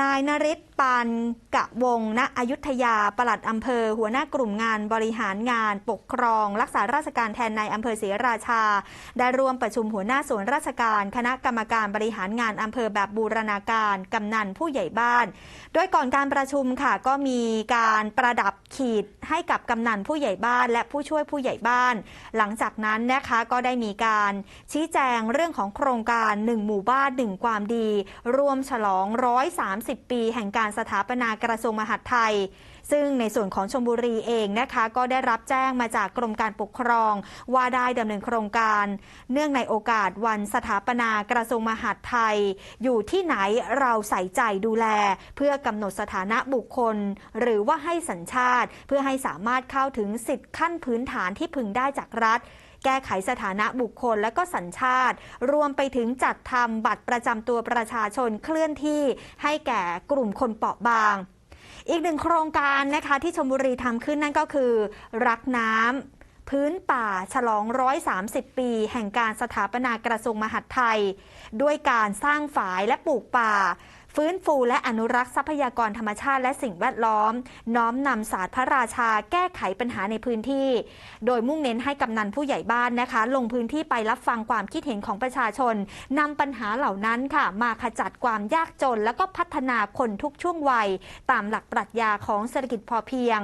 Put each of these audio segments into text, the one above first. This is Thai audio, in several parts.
นายนริศปานกะวงณอยุธยา ปลัดอำเภอ หัวหน้ากลุ่มงานบริหารงาน ปกครอง รักษาราชการแทนในายอำเภอศรีราชา ได้ร่วมประชุมหัวหน้าส่วนราชการ คณะกรรมการบริหารงานอำเภอแบบบูรณาการ กำนันผู้ใหญ่บ้าน โดยก่อนการประชุมค่ะก็มีการประดับขีดให้กับกำนันผู้ใหญ่บ้าน และผู้ช่วยผู้ใหญ่บ้าน หลังจากนั้นนะคะก็ได้มีการชี้แจงเรื่องของโครงการ 1 หมู่บ้าน1ความดี รวมฉลอง 130 ปีแห่งการสถาปนากระทรวงมหาดไทยซึ่งในส่วนของชมบุรีเองนะคะ ก็ได้รับแจ้งมาจากกรมการปกครอง ว่าได้ดำเนินโครงการ เนื่องในโอกาสวันสถาปนากระทรวงมหาดไทย อยู่ที่ไหนเราใส่ใจดูแล เพื่อกำหนดสถานะบุคคล หรือว่าให้สัญชาติ เพื่อให้สามารถเข้าถึงสิทธิขั้นพื้นฐานที่พึงได้จากรัฐแก้ไขสถานะบุคคลและก็สัญชาติ รวมไปถึงจัดทำบัตรประจำตัวประชาชนเคลื่อนที่ให้แก่กลุ่มคนเปราะบาง อีกหนึ่งโครงการนะคะที่ชมบุรีทำขึ้นนั่นก็คือ รักน้ำพื้นป่าฉลอง 130 ปี แห่งการสถาปนากระทรวงมหาดไทย ด้วยการสร้างฝายและปลูกป่า ฟื้นฟูและอนุรักษ์ทรัพยากรธรรมชาติและสิ่งแวดล้อม น้อมนำศาสตร์พระราชาแก้ไขปัญหาในพื้นที่ โดยมุ่งเน้นให้กำนันผู้ใหญ่บ้านนะคะ ลงพื้นที่ไปรับฟังความคิดเห็นของประชาชนนำปัญหาเหล่านั้นค่ะ มาขจัดความยากจน แล้วก็พัฒนาคนทุกช่วงวัย ตามหลักปรัชญาของเศรษฐกิจพอเพียง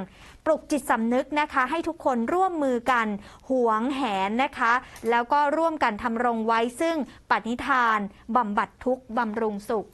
ปลุกจิตสำนึกนะคะให้ทุกคนร่วมมือกันหวงแหนนะคะ แล้วก็ร่วมกันทำรงไว้ซึ่งปณิธานบำบัดทุกข์บำรุงสุข